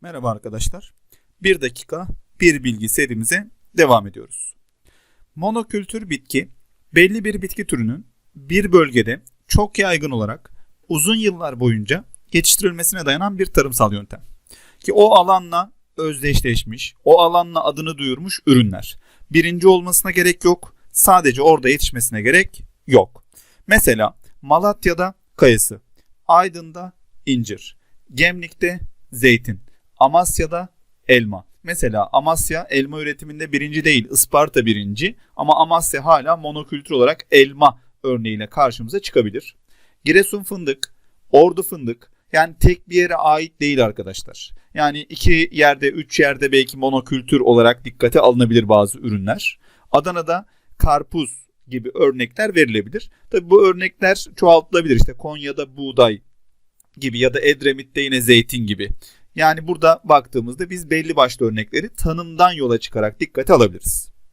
Merhaba arkadaşlar. Bir dakika bir bilgi serimize devam ediyoruz. Monokültür bitki belli bir bitki türünün bir bölgede çok yaygın olarak uzun yıllar boyunca yetiştirilmesine dayanan bir tarımsal yöntem. Ki o alanla özdeşleşmiş, o alanla adını duyurmuş ürünler. Birinci olmasına gerek yok, sadece orada yetişmesine gerek yok. Mesela Malatya'da kayısı, Aydın'da incir, Gemlik'te zeytin, Amasya'da elma. Mesela Amasya elma üretiminde birinci değil, Isparta birinci ama Amasya hala monokültür olarak elma örneğiyle karşımıza çıkabilir. Giresun fındık, Ordu fındık yani tek bir yere ait değil arkadaşlar. Yani iki yerde, üç yerde belki monokültür olarak dikkate alınabilir bazı ürünler. Adana'da karpuz gibi örnekler verilebilir. Tabi bu örnekler çoğaltılabilir. İşte Konya'da buğday gibi ya da Edremit'te yine zeytin gibi. Yani burada baktığımızda biz belli başlı örnekleri tanımdan yola çıkarak dikkate alabiliriz.